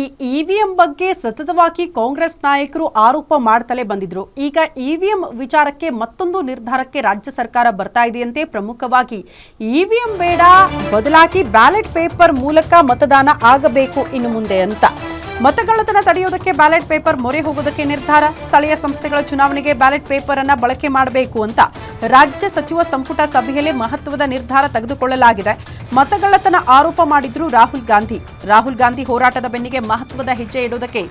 ಈ ಇವಿಎಂ ಬಗ್ಗೆ ಸತತವಾಗಿ ಕಾಂಗ್ರೆಸ್ ನಾಯಕರು ಆರೋಪ ಮಾಡ್ತಲೇ ಬಂದಿದ್ರು. ಈಗ ಇವಿಎಂ ವಿಚಾರಕ್ಕೆ ಮತ್ತೊಂದು ನಿರ್ಧಾರಕ್ಕೆ ರಾಜ್ಯ ಸರ್ಕಾರ ಬರ್ತಾ ಇದೆಯಂತೆ ಪ್ರಮುಖವಾಗಿ ಇವಿಎಂ ಬೇಡ, ಬದಲಾಗಿ ಬ್ಯಾಲೆಟ್ ಪೇಪರ್ ಮೂಲಕ ಮತದಾನ ಆಗಬೇಕು ಇನ್ನು ಮುಂದೆ ಅಂತ. ಮತಗಳ್ಳತನ ತಡೆಯೋದಕ್ಕೆ ಬ್ಯಾಲೆಟ್ ಪೇಪರ್ ಮೊರೆ ಹೋಗೋದಕ್ಕೆ ನಿರ್ಧಾರ? ಸ್ಥಳೀಯ ಸಂಸ್ಥೆಗಳ ಚುನಾವಣೆಗೆ ಬ್ಯಾಲೆಟ್ ಪೇಪರ್ ಅನ್ನ ಬಳಕೆ ಮಾಡಬೇಕು ಅಂತ ರಾಜ್ಯ ಸಚಿವ ಸಂಪುಟ ಸಭೆಯಲ್ಲಿ ಮಹತ್ವದ ನಿರ್ಧಾರ ತೆಗೆದುಕೊಳ್ಳಲಾಗಿದೆ. ಮತಗಳ್ಳತನ ಆರೋಪ ಮಾಡಿದ್ರು ರಾಹುಲ್ ಗಾಂಧಿ. ರಾಹುಲ್ ಗಾಂಧಿ ಹೋರಾಟದ ಬೆನ್ನಿಗೆ ಮಹತ್ವದ ಹೆಜ್ಜೆ ಇಡೋದಕ್ಕೆ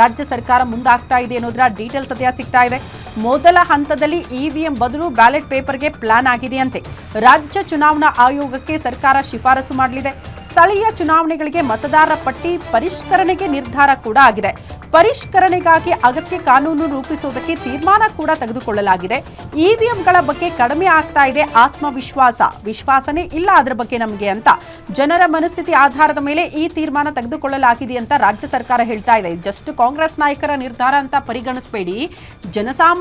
ರಾಜ್ಯ ಸರ್ಕಾರ ಮುಂದಾಗ್ತಾ ಇದೆ ಅನ್ನೋದರ ಡೀಟೇಲ್ ಸದ್ಯ ಸಿಗ್ತಾ ಇದೆ. ಮೊದಲ ಹಂತದಲ್ಲಿ ಇವಿಎಂ ಬದಲು ಬ್ಯಾಲೆಟ್ ಪೇಪರ್ಗೆ ಪ್ಲಾನ್ ಆಗಿದೆಯಂತೆ. ರಾಜ್ಯ ಚುನಾವಣಾ ಆಯೋಗಕ್ಕೆ ಸರ್ಕಾರ ಶಿಫಾರಸು ಮಾಡಲಿದೆ. ಸ್ಥಳೀಯ ಚುನಾವಣೆಗಳಿಗೆ ಮತದಾರರ ಪಟ್ಟಿ ಪರಿಷ್ಕರಣೆಗೆ ನಿರ್ಧಾರ ಕೂಡ ಆಗಿದೆ. ಪರಿಷ್ಕರಣೆಗಾಗಿ ಅಗತ್ಯ ಕಾನೂನು ರೂಪಿಸುವುದಕ್ಕೆ ತೀರ್ಮಾನ ಕೂಡ ತೆಗೆದುಕೊಳ್ಳಲಾಗಿದೆ. ಇವಿಎಂಗಳ ಬಗ್ಗೆ ಕಡಿಮೆ ಆಗ್ತಾ ಇದೆ ಆತ್ಮವಿಶ್ವಾಸ. ವಿಶ್ವಾಸನೇ ಇಲ್ಲ ಅದರ ಬಗ್ಗೆ ನಮಗೆ ಅಂತ. ಜನರ ಮನಸ್ಥಿತಿ ಆಧಾರದ ಮೇಲೆ ಈ ತೀರ್ಮಾನ ತೆಗೆದುಕೊಳ್ಳಲಾಗಿದೆ ಅಂತ ರಾಜ್ಯ ಸರ್ಕಾರ ಹೇಳ್ತಾ ಇದೆ. ಜಸ್ಟ್ ಕಾಂಗ್ರೆಸ್ ನಾಯಕರ ನಿರ್ಧಾರ ಅಂತ ಪರಿಗಣಿಸಬೇಡಿ.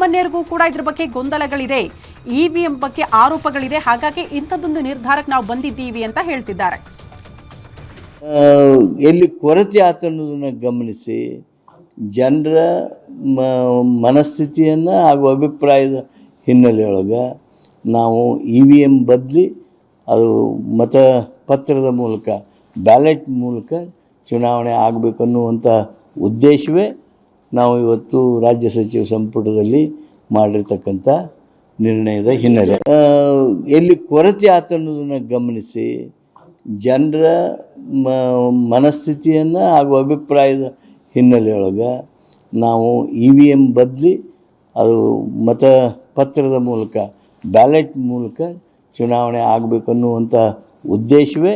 ಜನಸಾಮಾನ್ಯರಿಗೂ ಕೂಡ ಇದ್ರ ಬಗ್ಗೆ ಗೊಂದಲಗಳಿದೆ. ಇವಿಎಂ ಬಗ್ಗೆ ಆರೋಪಗಳಿದೆ. ಹಾಗಾಗಿ ಇಂಥದ್ದೊಂದು ನಿರ್ಧಾರಕ್ಕೆ ನಾವು ಬಂದಿದ್ದೀವಿ ಅಂತ ಹೇಳ್ತಿದ್ದಾರೆ. ಎಲ್ಲಿ ಕೊರತೆ ಆತ ಅನ್ನೋದನ್ನು ಗಮನಿಸಿ, ಜನರ ಮನಸ್ಥಿತಿಯನ್ನು ಹಾಗೂ ಅಭಿಪ್ರಾಯದ ಹಿನ್ನೆಲೆಯೊಳಗೆ ನಾವು ಇ ವಿ ಎಂ ಬದಲಿ ಅದು ಮತಪತ್ರದ ಮೂಲಕ, ಬ್ಯಾಲೆಟ್ ಮೂಲಕ ಚುನಾವಣೆ ಆಗಬೇಕನ್ನುವಂಥ ಉದ್ದೇಶವೇ ನಾವು ಇವತ್ತು ರಾಜ್ಯ ಸಚಿವ ಸಂಪುಟದಲ್ಲಿ ಮಾಡಿರ್ತಕ್ಕಂಥ ನಿರ್ಣಯದ ಹಿನ್ನೆಲೆ. ಎಲ್ಲಿ ಕೊರತೆ ಆತ ಅನ್ನೋದನ್ನು ಗಮನಿಸಿ, ಜನರ ಮನಸ್ಥಿತಿಯನ್ನು ಹಾಗೂ ಅಭಿಪ್ರಾಯದ ಹಿನ್ನೆಲೆಯೊಳಗೆ ನಾವು ಇ ವಿ ಎಂ ಬದಲಿ ಅದು ಮತಪತ್ರದ ಮೂಲಕ, ಬ್ಯಾಲೆಟ್ ಮೂಲಕ ಚುನಾವಣೆ ಆಗಬೇಕನ್ನುವಂಥ ಉದ್ದೇಶವೇ